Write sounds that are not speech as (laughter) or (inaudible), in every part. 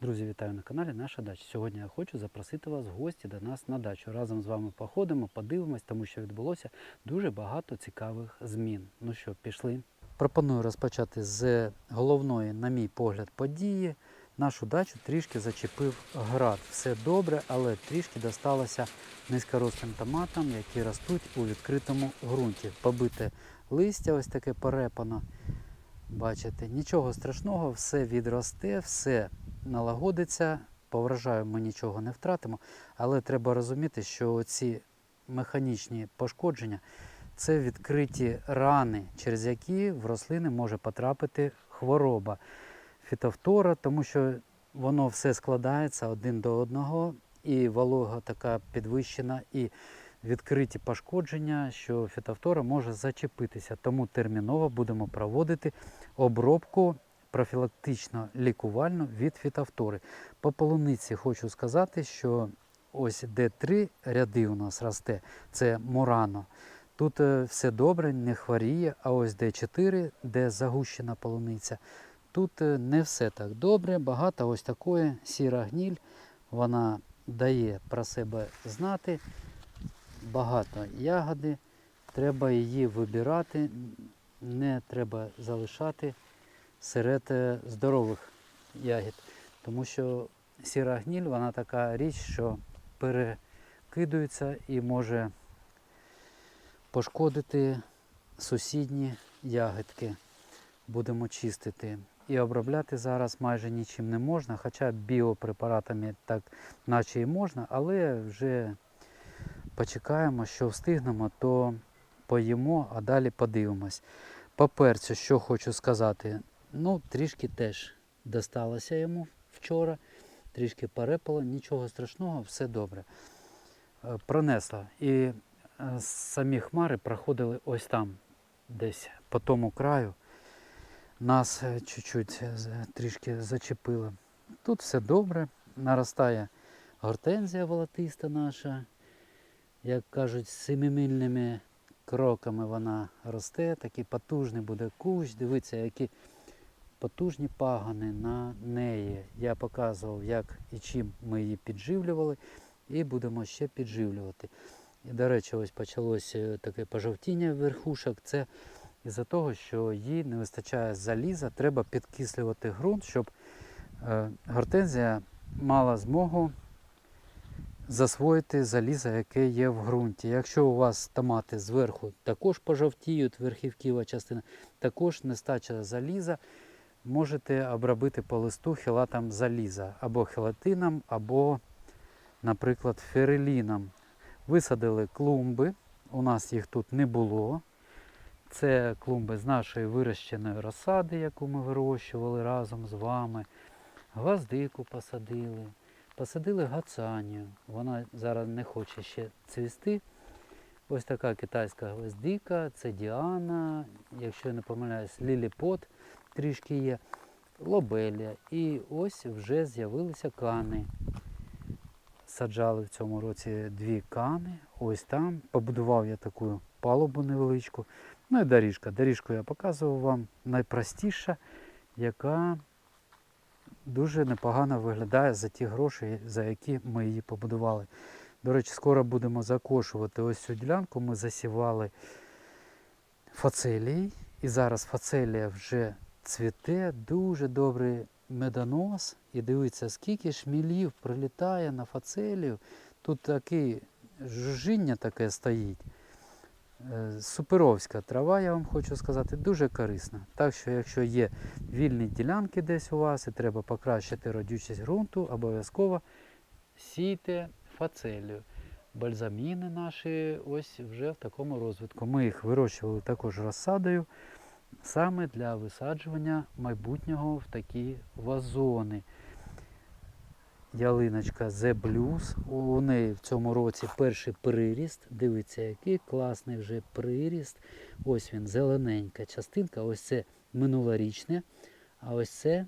Друзі, вітаю на каналі Наша дача. Сьогодні я хочу запросити вас в гості до нас на дачу. Разом з вами походимо, подивимось, тому що відбулося дуже багато цікавих змін. Ну що, пішли? Пропоную розпочати з головної, на мій погляд, події. Нашу дачу трішки зачепив град. Все добре, але трішки досталося низькорослим томатам, які ростуть у відкритому ґрунті. Побите листя, ось таке порепано. Бачите, нічого страшного, все відросте, все налагодиться, по врожаю ми нічого не втратимо, але треба розуміти, що ці механічні пошкодження це відкриті рани, через які в рослини може потрапити хвороба фітофтора, тому що воно все складається один до одного, і волога така підвищена, і відкриті пошкодження, що фітофтора може зачепитися. Тому терміново будемо проводити обробку профілактично лікувальну від фітофтори. По полуниці хочу сказати, що ось де три ряди у нас росте, це Мурано. Тут е, все добре, не хворіє, а ось де 4, де загущена полуниця, тут е, не все так добре. Багато ось такої сіра гніль, вона дає про себе знати. Багато ягоди, треба її вибирати, не треба залишати серед е, здорових ягід. Тому що сіра гніль, вона така річ, що перекидується і може пошкодити сусідні ягідки. Будемо чистити. І обробляти зараз майже нічим не можна, хоча біопрепаратами так наче і можна, але вже почекаємо, що встигнемо, то поїмо, а далі подивимось. По перцю, що хочу сказати, ну трішки теж досталося йому вчора, трішки перепало, нічого страшного, все добре. Е, Пронесла. І е, самі хмари проходили ось там, десь по тому краю. Нас е, чуть-чуть трішки зачепило. Тут все добре, наростає гортензія волотиста наша, як кажуть, семимильними кроками вона росте, такий потужний буде кущ. Дивіться, які потужні пагони на неї. Я показував, як і чим ми її підживлювали, і будемо ще підживлювати. І, до речі, ось почалося таке пожовтіння верхушок. Це із-за того, що їй не вистачає заліза, треба підкислювати ґрунт, щоб е, гортензія мала змогу засвоїти залізо, яке є в ґрунті. Якщо у вас томати зверху також пожовтіють, верхівкова частина, також нестача заліза, можете обробити по листу хелатом заліза або хелатином, або, наприклад, фереліном. Висадили клумби, у нас їх тут не було. Це клумби з нашої вирощеної розсади, яку ми вирощували разом з вами. Гвоздику посадили, посадили гацанію. Вона зараз не хоче ще цвісти. Ось така китайська гвоздика, це Діана, якщо я не помиляюсь, ліліпот трішки є, лобелія. І ось вже з'явилися кани. Саджали в цьому році дві кани. Ось там. Побудував я таку палубу невеличку. Ну і доріжка. Доріжку я показував вам найпростіша, яка дуже непогано виглядає за ті гроші, за які ми її побудували. До речі, скоро будемо закошувати ось цю ділянку. Ми засівали фацелій. І зараз фацелія вже цвіте, дуже добрий медонос. І дивіться, скільки шмілів прилітає на фацелію. Тут таке жужжіння таке стоїть. Е, Суперовська трава, я вам хочу сказати, дуже корисна. Так що, якщо є вільні ділянки десь у вас і треба покращити родючість ґрунту, обов'язково сійте фацелію. Бальзаміни наші ось вже в такому розвитку. Ми їх вирощували також розсадою саме для висаджування майбутнього в такі вазони. Ялиночка The Blues. У неї в цьому році перший приріст. Дивіться, який класний вже приріст. Ось він, зелененька частинка. Ось це минулорічне, а ось це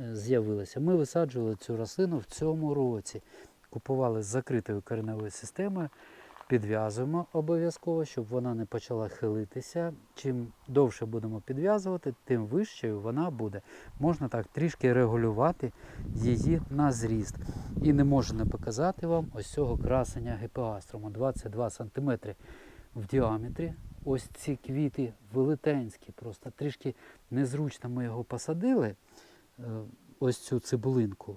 е, з'явилося. Ми висаджували цю рослину в цьому році. Купували з закритою кореневою системою. Підв'язуємо обов'язково, щоб вона не почала хилитися. Чим довше будемо підв'язувати, тим вищою вона буде. Можна так трішки регулювати її на зріст. І не можу не показати вам ось цього красення гіпеаструму 22 см в діаметрі. Ось ці квіти велетенські, просто трішки незручно ми його посадили, е, ось цю цибулинку,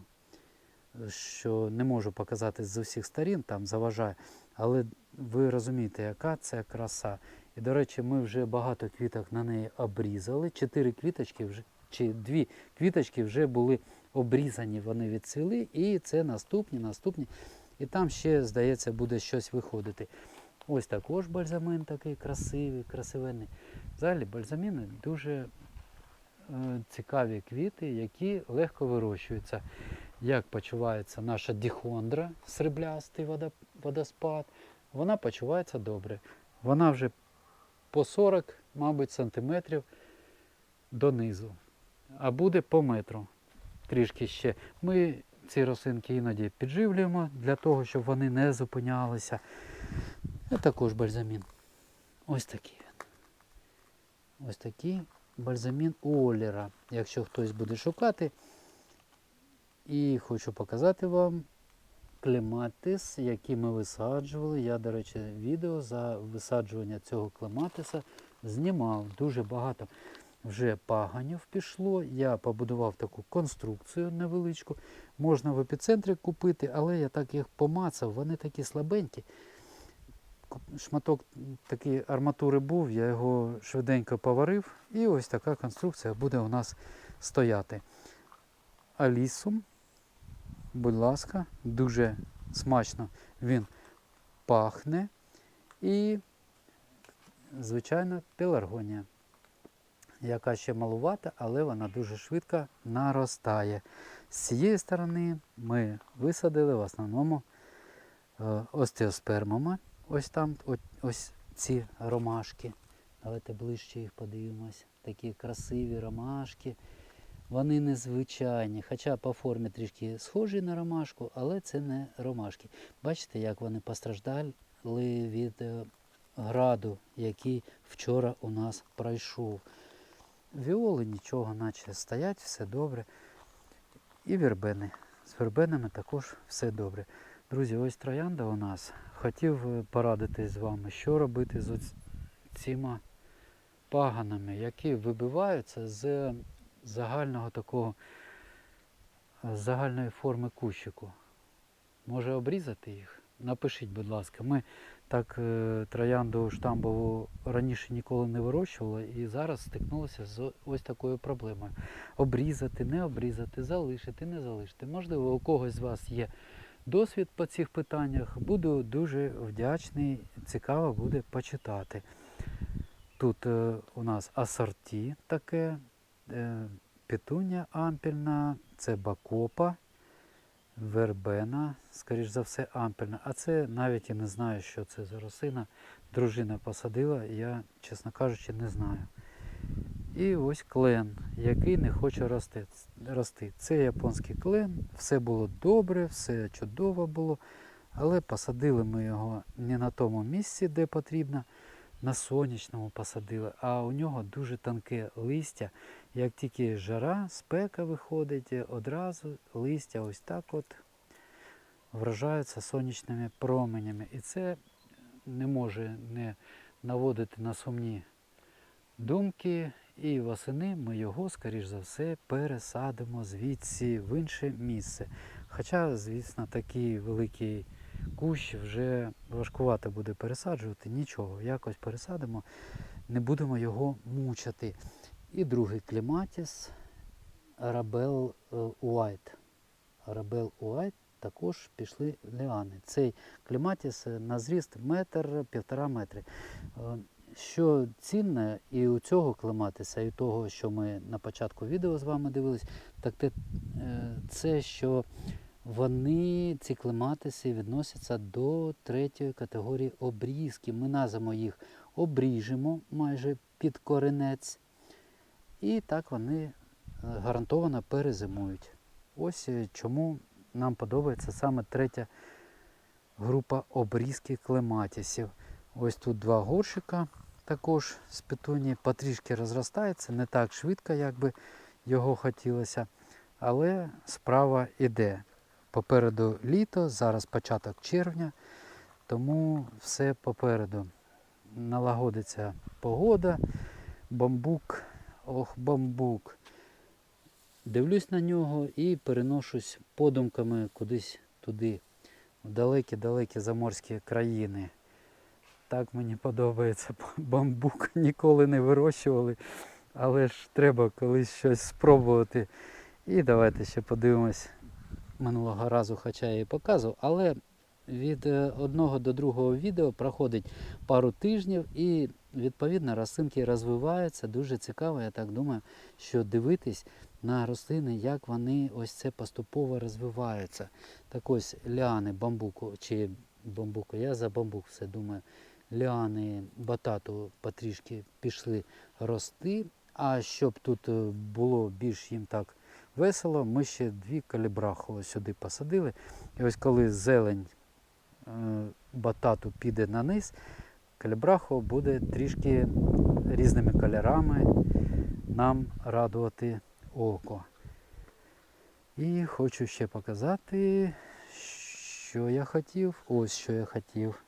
що не можу показати з усіх сторін, там заважає. Але ви розумієте, яка це краса. І, до речі, ми вже багато квіток на неї обрізали. Чотири квіточки вже, чи дві квіточки вже були обрізані, вони відцвіли, і це наступні, наступні. І там ще, здається, буде щось виходити. Ось також бальзамин такий красивий, красивенний. Взагалі бальзаміни дуже е, цікаві квіти, які легко вирощуються. Як почувається наша діхондра, сріблястий водоспад, вона почувається добре. Вона вже по 40, мабуть, сантиметрів донизу, а буде по метру. Трішки ще. Ми ці рослинки іноді підживлюємо для того, щоб вони не зупинялися. Це також бальзамін. Ось такий він. Ось такий бальзамін Олера. Якщо хтось буде шукати. І хочу показати вам клематис, який ми висаджували. Я, до речі, відео за висаджування цього клематиса знімав. Дуже багато вже паганів пішло. Я побудував таку конструкцію невеличку. Можна в епіцентрі купити, але я так їх помацав, вони такі слабенькі. Шматок такої арматури був, я його швиденько поварив, і ось така конструкція буде у нас стояти. Алісум, будь ласка, дуже смачно він пахне. І, звичайно, пеларгонія, яка ще малувата, але вона дуже швидко наростає. З цієї сторони ми висадили в основному е, остеоспермами. Ось там ось ці ромашки. Давайте ближче їх подивимось. Такі красиві ромашки. Вони незвичайні, хоча по формі трішки схожі на ромашку, але це не ромашки. Бачите, як вони постраждали від е, граду, який вчора у нас пройшов. Віоли нічого, наче стоять, все добре. І вірбени. З вірбенами також все добре. Друзі, ось троянда у нас. Хотів е, порадитись з вами, що робити з цими паганами, які вибиваються з загального такого е, загальної форми кущику. Може обрізати їх? Напишіть, будь ласка. Ми так е, троянду штамбову раніше ніколи не вирощували і зараз стикнулися з ось такою проблемою. Обрізати, не обрізати, залишити, не залишити. Можливо, у когось з вас є досвід по цих питаннях. Буду дуже вдячний, цікаво буде почитати. Тут е, у нас асорті таке, петуня ампельна, це бакопа, вербена, скоріш за все, ампельна. А це навіть і не знаю, що це за рослина. Дружина посадила, я, чесно кажучи, не знаю. І ось клен, який не хоче рости. рости. Це японський клен, все було добре, все чудово було, але посадили ми його не на тому місці, де потрібно, на сонячному посадили, а у нього дуже тонке листя. Як тільки жара, спека виходить, одразу листя ось так от вражаються сонячними променями. І це не може не наводити на сумні думки. І восени ми його, скоріш за все, пересадимо звідси в інше місце. Хоча, звісно, такий великий кущ вже важкувато буде пересаджувати, нічого, якось пересадимо, не будемо його мучити. І другий кліматіс Арабел Уайт. Арабел Уайт також пішли ліани. Цей кліматіс е, на зріст метр, півтора метри. Е, Що цінне і у цього клематиса, і у того, що ми на початку відео з вами дивились, так те, е, це що вони, ці клематиси, відносяться до третьої категорії обрізки. Ми назвемо їх обріжемо майже під коренець. І так вони е, гарантовано перезимують. Ось е, чому нам подобається саме третя група обрізки клематісів. Ось тут два горщика також з петунії. Потрішки розростається, не так швидко, як би його хотілося. Але справа іде. Попереду літо, зараз початок червня, тому все попереду. Налагодиться погода, бамбук, ох, бамбук. Дивлюсь на нього і переношусь подумками кудись туди, в далекі-далекі заморські країни. Так мені подобається (laughs) бамбук, ніколи не вирощували, але ж треба колись щось спробувати. І давайте ще подивимось минулого разу, хоча я і показував, але від е, одного до другого відео проходить пару тижнів і відповідно рослинки розвиваються. Дуже цікаво, я так думаю, що дивитись на рослини, як вони ось це поступово розвиваються. Так ось ліани бамбуку чи бамбуку, я за бамбук все думаю. Ліани батату потрішки пішли рости. А щоб тут е, було більш їм так весело, ми ще дві калібраху сюди посадили. І ось коли зелень батату піде на низ, калібрахо буде трішки різними кольорами нам радувати око. І хочу ще показати, що я хотів. Ось що я хотів.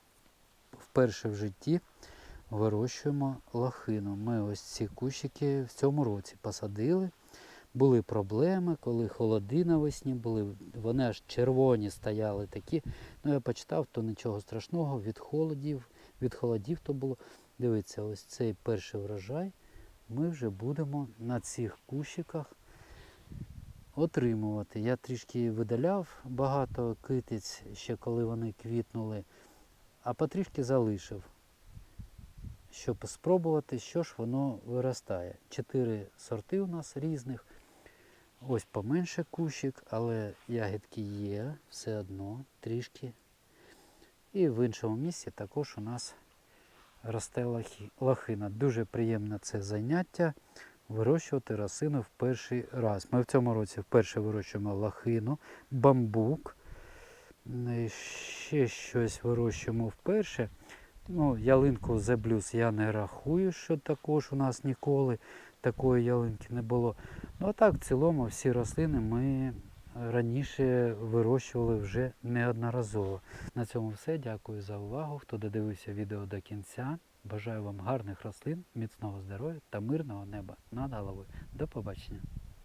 Вперше в житті вирощуємо лохину. Ми ось ці кущики в цьому році посадили. Були проблеми, коли холоди навесні були, вони аж червоні стояли такі. Ну я почитав, то нічого страшного, від холодів, від холодів то було. Дивіться, ось цей перший врожай ми вже будемо на цих кущиках отримувати. Я трішки видаляв багато китиць, ще коли вони квітнули, а потрішки залишив, щоб спробувати, що ж воно виростає. Чотири сорти у нас різних. Ось поменше кущик, але ягідки є все одно трішки. І в іншому місці також у нас росте лохина. Дуже приємне це заняття вирощувати рослину в перший раз. Ми в цьому році вперше вирощуємо лохину, бамбук. Е, Ще щось вирощуємо вперше. Ну, ялинку The я не рахую, що також у нас ніколи такої ялинки не було. Ну а так, в цілому, всі рослини ми раніше вирощували вже неодноразово. На цьому все. Дякую за увагу. Хто додивився відео до кінця. Бажаю вам гарних рослин, міцного здоров'я та мирного неба над головою. До побачення.